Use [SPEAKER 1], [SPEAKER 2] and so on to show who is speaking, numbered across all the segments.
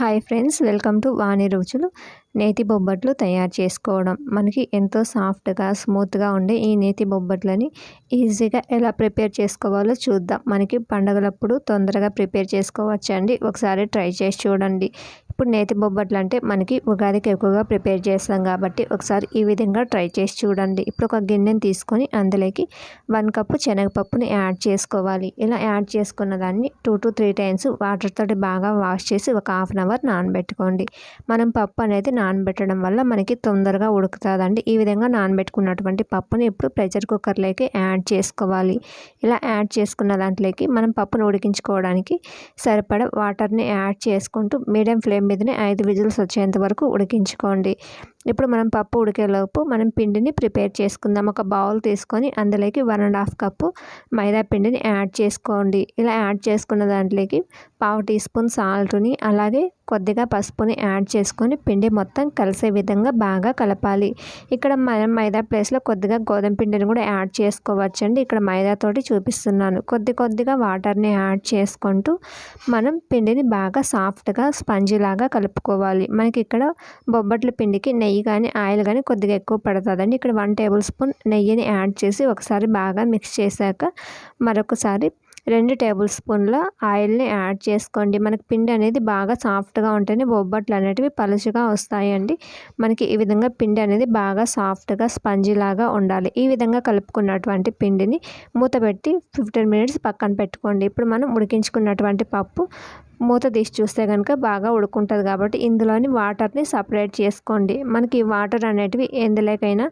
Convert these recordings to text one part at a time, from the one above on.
[SPEAKER 1] Hi friends welcome to Vani రుచులు నేతి బొబ్బట్లు తయారు చేసుకోవడం. మనకి ఎంతో సాఫ్ట్గా స్మూత్గా ఉండే ఈ నేతి బొబ్బట్లని ఈజీగా ఎలా ప్రిపేర్ చేసుకోవాలో చూద్దాం. మనకి పండగలప్పుడు తొందరగా ప్రిపేర్ చేసుకోవచ్చండి. ఒకసారి ట్రై చేసి చూడండి. ఇప్పుడు నేతి బొబ్బట్లు అంటే మనకి ఉగాదికి ఎక్కువగా ప్రిపేర్ చేస్తాం కాబట్టి ఒకసారి ఈ విధంగా ట్రై చేసి చూడండి. ఇప్పుడు ఒక గిన్నెని తీసుకొని అందులోకి వన్ కప్పు శనగపప్పుని యాడ్ చేసుకోవాలి. ఇలా యాడ్ చేసుకున్న దాన్ని two to three times water తోటి బాగా వాష్ చేసి ఒక హాఫ్ అన్ అవర్ నానబెట్టుకోండి. మనం పప్పు అనేది నానబెట్టడం వల్ల మనకి తొందరగా ఉడుకుతుందండి. ఈ విధంగా నానబెట్టుకున్నటువంటి పప్పుని ఇప్పుడు ప్రెషర్ కుక్కర్లోకి యాడ్ చేసుకోవాలి. ఇలా యాడ్ చేసుకున్న దాంట్లోకి మనం పప్పును ఉడికించుకోవడానికి సరిపడ వాటర్ని యాడ్ చేసుకుంటూ మీడియం ఫ్లేమ్ మీదనే ఐదు విజిల్స్ వచ్చేంత వరకు ఉడికించుకోండి. ఇప్పుడు మనం పప్పు ఉడికేలోపు మనం పిండిని ప్రిపేర్ చేసుకుందాం. ఒక బౌల్ తీసుకొని అందులోకి one and half cup maida పిండిని యాడ్ చేసుకోండి. ఇలా యాడ్ చేసుకున్న దాంట్లోకి పావు టీ స్పూన్ సాల్ట్ని అలాగే కొద్దిగా పసుపుని యాడ్ చేసుకొని పిండి మొత్తం కలిసే విధంగా బాగా కలపాలి. ఇక్కడ మనం మైదా ప్లేస్లో కొద్దిగా గోధుమ పిండిని కూడా యాడ్ చేసుకోవచ్చండి. ఇక్కడ మైదాతోటి చూపిస్తున్నాను. కొద్ది కొద్దిగా వాటర్ని యాడ్ చేసుకుంటూ మనం పిండిని బాగా సాఫ్ట్గా స్పంజిలాగా కలుపుకోవాలి. మనకి ఇక్కడ బొబ్బట్ల పిండికి నెయ్యి నెయ్యి కానీ ఆయిల్ కానీ కొద్దిగా ఎక్కువ పడుతుందండి. ఇక్కడ వన్ టేబుల్ స్పూన్ నెయ్యిని యాడ్ చేసి ఒకసారి బాగా మిక్స్ చేశాక మరొకసారి రెండు టేబుల్ స్పూన్ల ఆయిల్ని యాడ్ చేసుకోండి. మనకి పిండి అనేది బాగా సాఫ్ట్గా ఉంటేనే బొబ్బట్లు అనేటివి పలుచుగా వస్తాయండి. మనకి ఈ విధంగా పిండి అనేది బాగా సాఫ్ట్గా స్పంజీలాగా ఉండాలి. ఈ విధంగా కలుపుకున్నటువంటి పిండిని మూత పెట్టి ఫిఫ్టీన్ మినిట్స్ పక్కన పెట్టుకోండి. ఇప్పుడు మనం ఉడికించుకున్నటువంటి పప్పు మూత తీసి చూస్తే కనుక బాగా ఉడుకుంటుంది కాబట్టి ఇందులోని వాటర్ని సపరేట్ చేసుకోండి. మనకి వాటర్ అనేటివి ఎందులోకైనా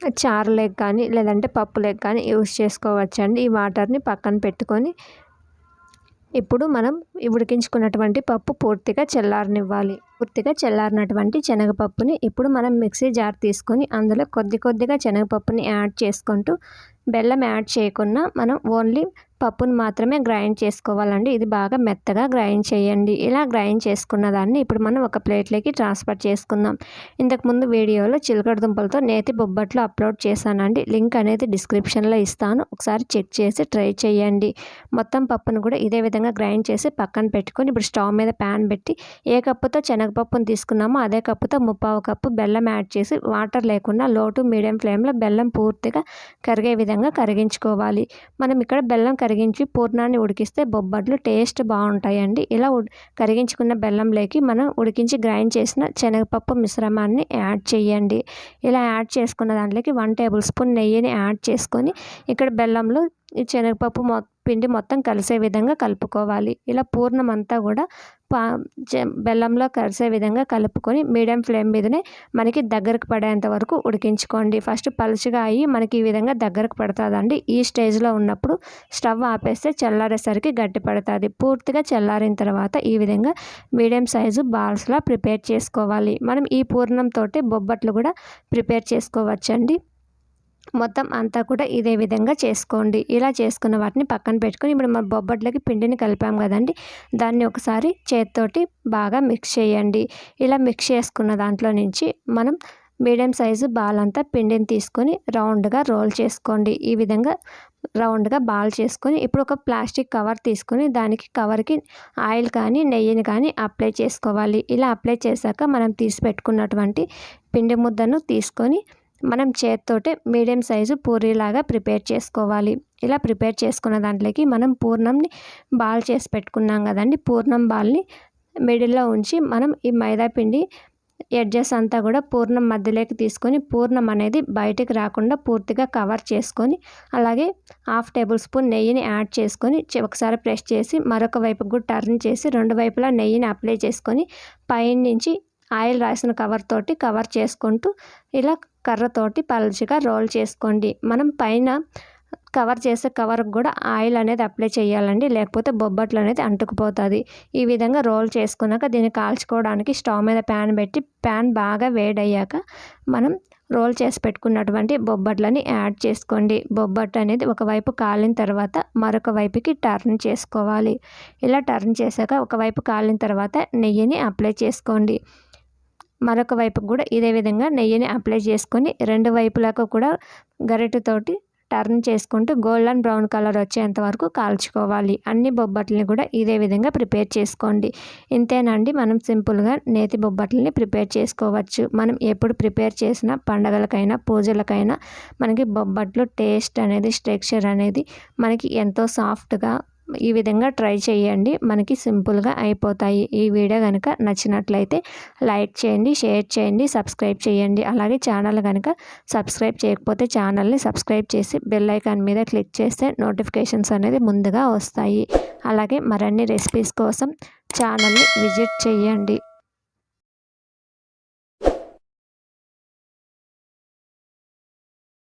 [SPEAKER 1] చారు లెగ్ కానీ లేదంటే పప్పు లెగ్ కానీ యూస్ చేసుకోవచ్చండి. ఈ వాటర్ని పక్కన పెట్టుకొని ఇప్పుడు మనం ఉడికించుకున్నటువంటి పప్పు పూర్తిగా చల్లారనివ్వాలి. పూర్తిగా చల్లారినటువంటి శనగపప్పుని ఇప్పుడు మనం మిక్సీ జార్ తీసుకొని అందులో కొద్ది కొద్దిగా శనగపప్పుని యాడ్ చేసుకుంటూ బెల్లం యాడ్ చేయకుండా మనం ఓన్లీ పప్పును మాత్రమే గ్రైండ్ చేసుకోవాలండి. ఇది బాగా మెత్తగా గ్రైండ్ చేయండి. ఇలా గ్రైండ్ చేసుకున్న దాన్ని ఇప్పుడు మనం ఒక ప్లేట్లోకి ట్రాన్స్ఫర్ చేసుకుందాం. ఇంతకుముందు వీడియోలో చిలకడ దుంపలతో నేతి బొబ్బట్లు అప్లోడ్ చేశానండి. లింక్ అనేది డిస్క్రిప్షన్లో ఇస్తాను. ఒకసారి చెక్ చేసి ట్రై చేయండి. మొత్తం పప్పును కూడా ఇదే విధంగా గ్రైండ్ చేసి పక్కన పెట్టుకొని ఇప్పుడు స్టవ్ మీద ప్యాన్ పెట్టి ఏ కప్పుతో శనగపప్పును తీసుకున్నామో అదే కప్పుతో ముప్పావు కప్పు బెల్లం యాడ్ చేసి వాటర్ లేకుండా లో టు మీడియం ఫ్లేమ్లో బెల్లం పూర్తిగా కరిగే విధంగా కరిగించుకోవాలి. మనం ఇక్కడ బెల్లం కరిగించి పూర్ణాన్ని ఉడికిస్తే బొబ్బట్లు టేస్ట్ బాగుంటాయండి. ఇలా కరిగించుకున్న బెల్లంలోకి మనం ఉడికించి గ్రైండ్ చేసిన శనగపప్పు మిశ్రమాన్ని యాడ్ చేయండి. ఇలా యాడ్ చేసుకున్న దాంట్లోకి వన్ టేబుల్ స్పూన్ నెయ్యిని యాడ్ చేసుకొని ఇక్కడ బెల్లంలో ఈ శనగపప్పు మొ పిండి మొత్తం కలిసే విధంగా కలుపుకోవాలి. ఇలా పూర్ణం అంతా కూడా పా బెల్లంలో కలిసే విధంగా కలుపుకొని మీడియం ఫ్లేమ్ మీదనే మనకి దగ్గరకు పడేంత వరకు ఉడికించుకోండి. ఫస్ట్ పలుచగా అయ్యి మనకి ఈ విధంగా దగ్గరకు పడుతుందండి. ఈ స్టేజ్లో ఉన్నప్పుడు స్టవ్ ఆపేస్తే చల్లారేసరికి గట్టి పడుతుంది. పూర్తిగా చల్లారిన తర్వాత ఈ విధంగా మీడియం సైజు బాల్స్లా ప్రిపేర్ చేసుకోవాలి. మనం ఈ పూర్ణంతో బొబ్బట్లు కూడా ప్రిపేర్ చేసుకోవచ్చండి. మొత్తం అంతా కూడా ఇదే విధంగా చేసుకోండి. ఇలా చేసుకున్న వాటిని పక్కన పెట్టుకొని ఇప్పుడు మన బొబ్బట్లకి పిండిని కలిపాం కదండి. దాన్ని ఒకసారి చేతితోటి బాగా మిక్స్ చేయండి. ఇలా మిక్స్ చేసుకున్న దాంట్లో నుంచి మనం మీడియం సైజు బాల్ అంతా పిండిని తీసుకొని రౌండ్గా రోల్ చేసుకోండి. ఈ విధంగా రౌండ్గా బాల్ చేసుకొని ఇప్పుడు ఒక ప్లాస్టిక్ కవర్ తీసుకొని దానికి కవర్కి ఆయిల్ కానీ నెయ్యిని కానీ అప్లై చేసుకోవాలి. ఇలా అప్లై చేశాక మనం తీసి పెట్టుకున్నటువంటి పిండి ముద్దను తీసుకొని మనం చేత్తోటే మీడియం సైజు పూరీలాగా ప్రిపేర్ చేసుకోవాలి. ఇలా ప్రిపేర్ చేసుకున్న దాంట్లోకి మనం పూర్ణంని బాల్ చేసి పెట్టుకున్నాం కదండి. పూర్ణం బాల్ని మిడిల్లో ఉంచి మనం ఈ మైదా పిండి ఎడ్జెస్ అంతా కూడా పూర్ణం మధ్యలోకి తీసుకొని పూర్ణం అనేది బయటికి రాకుండా పూర్తిగా కవర్ చేసుకొని అలాగే హాఫ్ టేబుల్ స్పూన్ నెయ్యిని యాడ్ చేసుకొని ఒకసారి ప్రెస్ చేసి మరొక వైపు కూడా టర్న్ చేసి రెండు వైపులా నెయ్యిని అప్లై చేసుకొని పైన నుంచి ఆయిల్ రాసిన కవర్ తోటి కవర్ చేసుకుంటూ ఇలా కర్రతోటి పలుచగా రోల్ చేసుకోండి. మనం పైన కవర్ చేసే కవర్కి కూడా ఆయిల్ అనేది అప్లై చేయాలండి. లేకపోతే బొబ్బట్లు అనేది అంటుకుపోతుంది. ఈ విధంగా రోల్ చేసుకున్నాక దీన్ని కాల్చుకోవడానికి స్టవ్ మీద ప్యాన్ పెట్టి ప్యాన్ బాగా వేడయ్యాక మనం రోల్ చేసి పెట్టుకున్నటువంటి బొబ్బట్లని యాడ్ చేసుకోండి. బొబ్బట్ అనేది ఒకవైపు కాలిన తర్వాత మరొక వైపుకి టర్న్ చేసుకోవాలి. ఇలా టర్న్ చేశాక ఒకవైపు కాలిన తర్వాత నెయ్యిని అప్లై చేసుకోండి. మరొక వైపు కూడా ఇదే విధంగా నెయ్యిని అప్లై చేసుకొని రెండు వైపులకు కూడా గరిటెతోటి టర్న్ చేసుకుంటూ గోల్డెన్ బ్రౌన్ కలర్ వచ్చేంత వరకు కాల్చుకోవాలి. అన్ని బొబ్బట్లని కూడా ఇదే విధంగా ప్రిపేర్ చేసుకోండి. ఇంతేనండి మనం సింపుల్గా నేతి బొబ్బట్లని ప్రిపేర్ చేసుకోవచ్చు. మనం ఎప్పుడు ప్రిపేర్ చేసిన పండగలకైనా పూజలకైనా మనకి బొబ్బట్లు టేస్ట్ అనేది స్ట్రక్చర్ అనేది మనకి ఎంతో సాఫ్ట్గా ఈ విధంగా ట్రై చేయండి. మనకి సింపుల్గా అయిపోతాయి. ఈ వీడియో కనుక నచ్చినట్లయితే లైక్ చేయండి షేర్ చేయండి సబ్స్క్రైబ్ చేయండి. అలాగే ఛానల్ కనుక సబ్స్క్రైబ్ చేయకపోతే ఛానల్ని సబ్స్క్రైబ్ చేసి బెల్ ఐకాన్ మీద క్లిక్ చేస్తే నోటిఫికేషన్స్ అనేది ముందుగా వస్తాయి. అలాగే మరిన్ని రెసిపీస్ కోసం ఛానల్ని విజిట్ చేయండి.